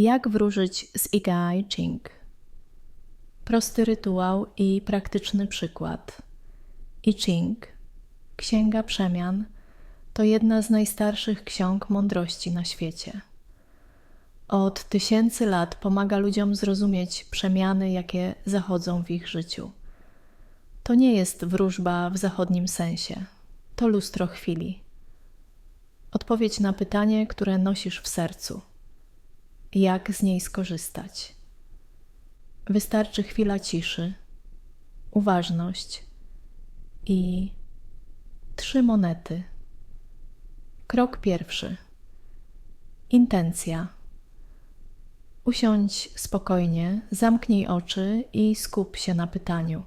Jak wróżyć z Igai Ching? Prosty rytuał i praktyczny przykład. I Ching, Księga Przemian, to jedna z najstarszych ksiąg mądrości na świecie. Od tysięcy lat pomaga ludziom zrozumieć przemiany, jakie zachodzą w ich życiu. To nie jest wróżba w zachodnim sensie, to lustro chwili. Odpowiedź na pytanie, które nosisz w sercu jak z niej skorzystać. Wystarczy chwila ciszy, uważność i trzy monety. Krok pierwszy. Intencja. Usiądź spokojnie, zamknij oczy i skup się na pytaniu.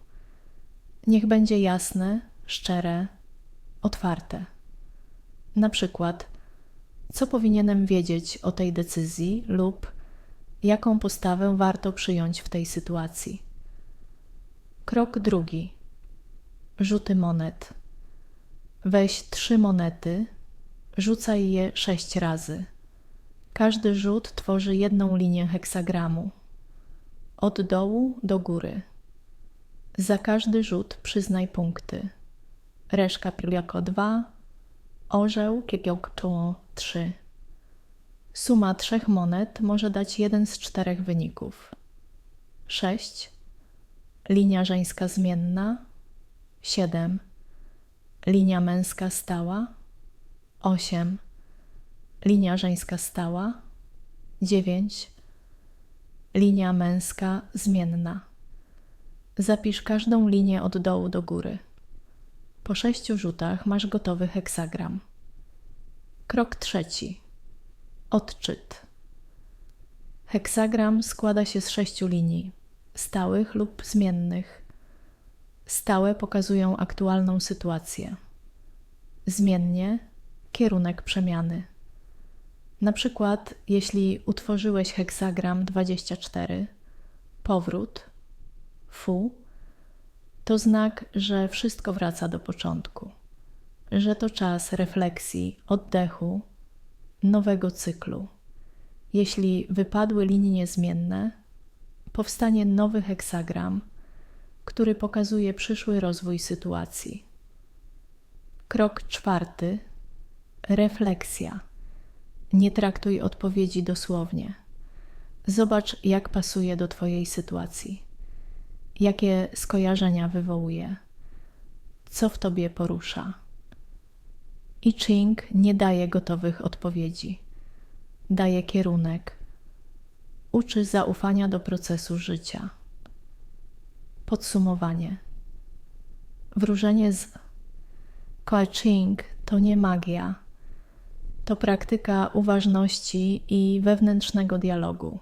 Niech będzie jasne, szczere, otwarte. Na przykład, co powinienem wiedzieć o tej decyzji lub jaką postawę warto przyjąć w tej sytuacji. Krok drugi. Rzuty monet. Weź trzy monety, rzucaj je sześć razy. Każdy rzut tworzy jedną linię heksagramu. Od dołu do góry. Za każdy rzut przyznaj punkty. Reszka jako dwa, orzeł kiekiołczoło 3. Suma trzech monet może dać jeden z czterech wyników. 6. Linia żeńska zmienna. 7. Linia męska stała. 8. Linia żeńska stała. 9. Linia męska zmienna. Zapisz każdą linię od dołu do góry. Po sześciu rzutach masz gotowy heksagram. Krok trzeci. Odczyt. Heksagram składa się z sześciu linii, stałych lub zmiennych. Stałe pokazują aktualną sytuację. Zmiennie kierunek przemiany. Na przykład, jeśli utworzyłeś heksagram 24, powrót, fu, to znak, że wszystko wraca do początku, że to czas refleksji, oddechu, nowego cyklu. Jeśli wypadły linie zmienne, powstanie nowy heksagram, który pokazuje przyszły rozwój sytuacji. Krok czwarty refleksja. Nie traktuj odpowiedzi dosłownie. Zobacz, jak pasuje do Twojej sytuacji jakie skojarzenia wywołuje, co w tobie porusza. I Ching nie daje gotowych odpowiedzi, daje kierunek, uczy zaufania do procesu życia. Podsumowanie. Wróżenie z Koi Ching to nie magia, to praktyka uważności i wewnętrznego dialogu.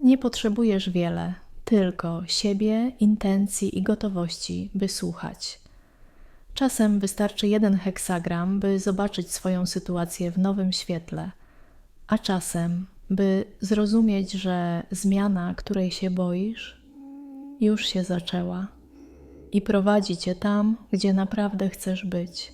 Nie potrzebujesz wiele tylko siebie, intencji i gotowości, by słuchać. Czasem wystarczy jeden heksagram, by zobaczyć swoją sytuację w nowym świetle, a czasem, by zrozumieć, że zmiana, której się boisz, już się zaczęła i prowadzi cię tam, gdzie naprawdę chcesz być.